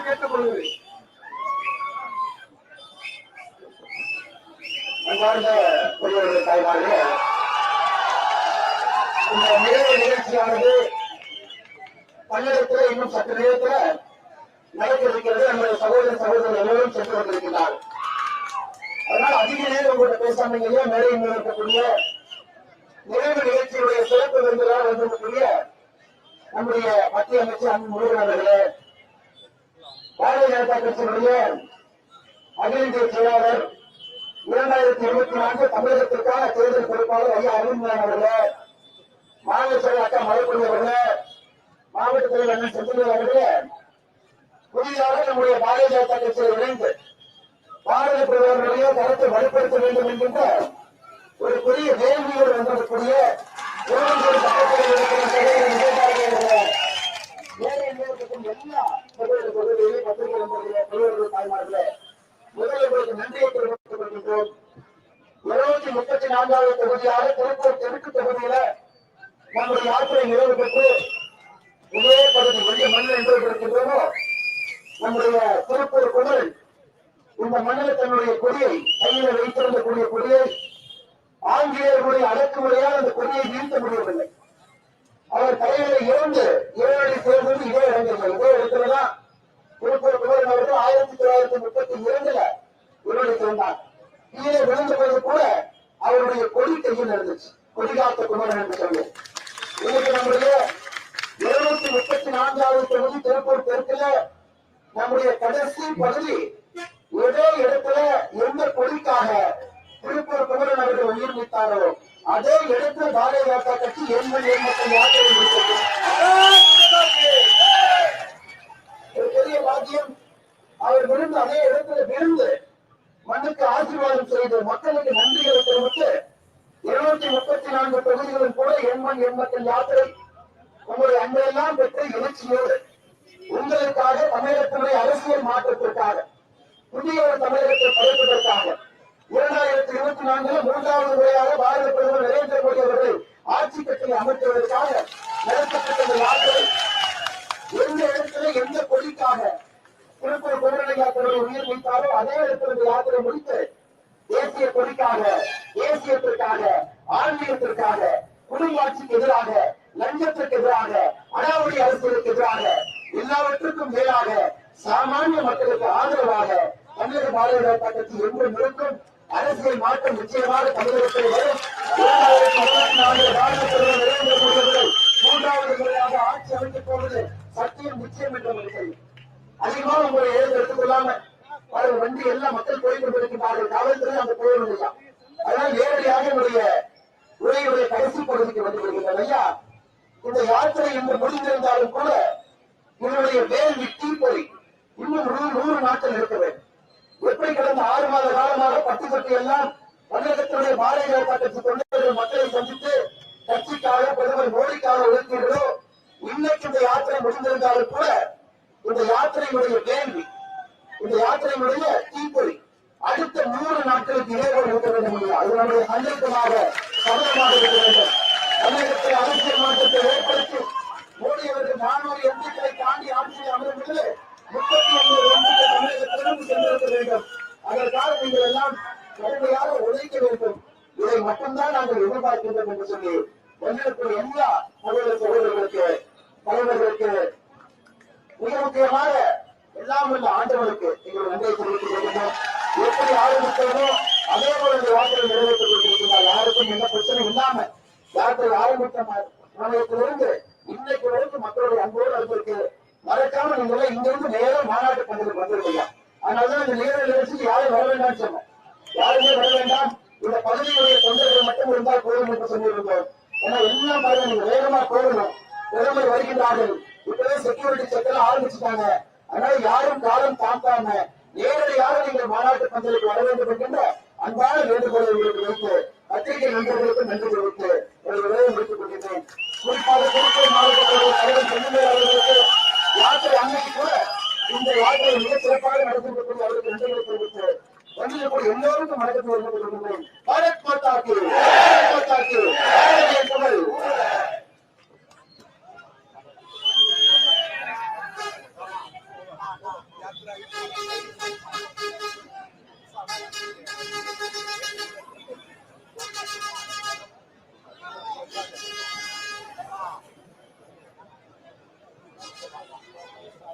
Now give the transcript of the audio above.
கேட்டுக்கொள்கிறேன் தாய்மார்களே இந்த நிறைவு நிகழ்ச்சியானது இன்னும் சற்று நடக்க இருக்கிறது நம்முடைய சகோதர சகோதரர் எல்லோரும் சென்று கொண்டிருக்கிறார் அதனால அதிக நேரம் உங்கள்கிட்ட பேசாம இல்லையா இருக்கக்கூடிய நிறைவு நிகழ்ச்சியுடைய சிறப்பு விருந்தினர் வந்திருக்கக்கூடிய நம்முடைய மத்திய அமைச்சர் அன்பு முருகன் அவர்களே பாரதிய ஜனதா கட்சியினுடைய அகில இந்திய செயலாளர் இரண்டாயிரத்தி இருபத்தி நான்கு தமிழகத்திற்கான தேர்தல் பொறுப்பாளர் ஐயா அருண்மன் அவர்களே மாநில செயலர் அக்கா மலைப்பள்ளி அவர்களே மாவட்ட தலைவர் அண்ணன் செந்தில் அவர்களே புதிதாக நம்முடைய பாரதிய ஜனதா கட்சியில் இணைந்து பாரத பிரதமருடைய தரத்தை வலுப்படுத்த வேண்டும் என்கின்ற ஒரு பெரிய வேள்வியோடு வந்திருக்கக்கூடிய திருவள்ளூர் முதலில் நன்றியை முப்பத்தி நான்காவது தொகுதியாக திருப்பூர் தெற்கு தொகுதியில நம்முடைய யாத்திரை நிறைவு பெற்று இதே பகுதி வெளிய மண் என்று நம்முடைய திருப்பூர் குமரன் இந்த மண்ணில் தன்னுடைய கொடியை கையில வைத்திருந்த கூடிய கொடியை ஆங்கிலேயர்களுடைய அடக்குமுறையால் அந்த கொடியை வீழ்த்த முடியவில்லை அவர் தலைவரை இறந்து ஏழடி சேர்ந்தது இதே இடங்கள் இதே திருப்பூர் குமரன் அவர்கள் ஆயிரத்தி தொள்ளாயிரத்தி முப்பத்தி இரண்டுல உருவடி சேர்ந்தார் கீழே விழுந்த போது கூட அவருடைய கொடி கையில் இருந்துச்சு. கொடிகாத்த குமரன் என்று சொல்லி இன்னைக்கு நம்முடைய இருநூத்தி முப்பத்தி நான்காவது தொகுதி திருப்பூர் தெற்குல நம்முடைய கடைசி பகுதி ஏதோ இடத்துல எந்த கொடிக்காக திருப்பூர் குமரன் அவர்கள் உயிர் நீத்தாரோ அதே இடத்துல பாரதிய ஜனதா கட்சி எண்பது எண்பத்தி யாத்திரை முடித்தது ஒரு பெரிய பாக்கியம் அவர் விழுந்து அதே இடத்துல விழுந்து மண்ணுக்கு ஆசீர்வாதம் செய்து மக்களுக்கு நன்றிகளை தெரிவித்து இருநூத்தி முப்பத்தி நான்கு தொகுதிகளும் கூட எண்மண் எண்பத்தி யாத்திரை உங்களுடைய அன்பையெல்லாம் பெற்று எழுச்சியோடு உங்களுக்காக தமிழகத்தினுடைய அரசியல் மாற்றத்திற்காக புதிய ஒரு தமிழகத்தை படைப்பதற்காக இரண்டாயிரத்தி இருபத்தி நான்கில் மூன்றாவது முறையாக பாரத பிரதமர் நரேந்திர மோடி அவர்கள் ஆட்சி கட்சியை அமைத்துவதற்காக நடத்தப்பட்ட இந்த யாத்திரை எந்த இடத்துல எந்த கொடிக்காக திருப்பூர் குமரனையா தன்னுடைய உயிர் நீத்தாரோ அதே இடத்துல இந்த யாத்திரை முடித்து தேசிய கொடிக்காக தேசியத்திற்காக ஆன்மீகத்திற்காக குடும்பாட்சிக்கு எதிராக லஞ்சத்திற்கு எதிராக அடாவடி அரசுகளுக்கு எதிராக எல்லாவற்றுக்கும் மேலாக சாமானிய மக்களுக்கு ஆதரவாக தமிழக பாரதிய ஜனதா கட்சி என்றும் இருக்கும் அரசியல் மாற்றம் நிச்சயமாக தமிழகத்தில் வரும். மூன்றாவது முறையாக ஆட்சி அமைக்கப் போவது சத்தியம் நிச்சயம் என்று நமக்கு அதிகமாக உங்களை எழுந்து அவர்கள் வந்து எல்லா வண்டி மக்கள் போய் கொண்டிருக்கின்றார்கள் காவல்துறை அந்த போயிடும் அதனால் நேரடியாக என்னுடைய உரையுடைய கடைசி பகுதிக்கு வந்து விடுகின்றன ஐயா. இந்த யாத்திரை இன்று முடிந்திருந்தாலும் கூட என்னுடைய வேள்வி போய் இன்னும் நூறு நூறு நாட்கள் இருக்க வேண்டும். எப்படி கடந்த ஆறு மாத காலமாக பட்டு பட்டு எல்லாம் தமிழகத்தினுடைய பாரதிய ஜனதா கட்சி தொண்டர்கள் மக்களை சந்தித்து கட்சிக்காக பிரதமர் மோடிக்காக உழைத்தீர்களோ இன்னைக்கு இந்த யாத்திரை முடிந்திருந்தாலும் கூட இந்த யாத்திரையுடைய வேள்வி இந்த யாத்திரையுடைய தீப்பொறி. அடுத்த நூறு நாட்களுக்கு இடைவெளி இருக்க வேண்டும் இல்லையா? அது நம்முடைய சந்தேகமாக சபதமாக இருக்க வேண்டும். தமிழகத்தில் அரசியல் மாற்றத்தை ஏற்படுத்தி மோடி அவர்கள் நானூறு எம்பிக்களை தாண்டி ஆட்சியில் அமர்ந்து முப்பத்தி ஒன்பது எம்பிக்கள் தமிழகத்திலும் சென்றிருக்க வேண்டும். அதற்காக நீங்கள் எல்லாம் கடுமையாக உழைக்க வேண்டும். இதை மட்டும்தான் நாங்கள் எதிர்பார்க்கின்றோம் என்று சொல்லி வந்திருக்கிற எல்லா சகோதர சகோதரர்களுக்கு தலைவர்களுக்கு மிக முக்கியமாக எல்லாம் உள்ள ஆண்டவனுக்கு நீங்கள் நன்றியை தெரிவித்துக் கொள்கின்றோம். எப்படி ஆரம்பித்தோமோ அதே போல இந்த வார்த்தையை நிறைவேற்றிக் கொண்டிருக்கிறார் யாருக்கும் எந்த பிரச்சனை இல்லாம யாருக்கு ஆரம்பித்த மாநிலத்திலிருந்து இன்னைக்கு வரைக்கும் மக்களுடைய அன்போடு அன்பிற்கு மறக்காம நீங்களே இங்கிருந்து இங்க இருந்து நேரம் மாநாட்டு பந்தலுக்கு வந்திருக்கீங்க அதனாலதான் இந்த நேர நிகழ்ச்சிக்கு யாரும் வர வேண்டாம்னு சொன்னோம். யாருமே வர வேண்டாம். இந்த பகுதியுடைய தொண்டர்கள் மட்டும் இருந்தால் போதும் என்று சொல்லியிருந்தோம். ஏன்னா எல்லாம் பாருங்க நீங்க வேகமா போகணும். பிரதமர் வருகின்றார்கள். இப்பவே செக்யூரிட்டி செக்கெல்லாம் ஆரம்பிச்சுட்டாங்க. அதனால யாரும் காலம் தாழ்த்தாம நேரடியாக நீங்கள் மாநாட்டு பந்தலுக்கு வர வேண்டும் என்கின்ற அன்பான வேண்டுகோளை உங்களுக்கு வைத்து பத்திரிகை நண்பர்களுக்கு நன்றி தெரிவித்து எனது உரையை முடித்துக் கொள்கிறேன் குறிப்பாக திருப்பூர் மாவட்டத்தில் தலைவர் செல்லுமே அவர்களுக்கு யாத்திரை அன்னைக்கு கூட இந்த யாத்திரை மிக சிறப்பாக நடத்தி நடத்திருக்கக்கூடிய அவருக்கு நன்றிகளை தெரிவித்து வந்திருக்கக்கூடிய எல்லோருக்கும் வணக்கத்தை தெரிவித்துக் பாரத் மாதாக்கு பாரத் மாதாக்கு பாரதிய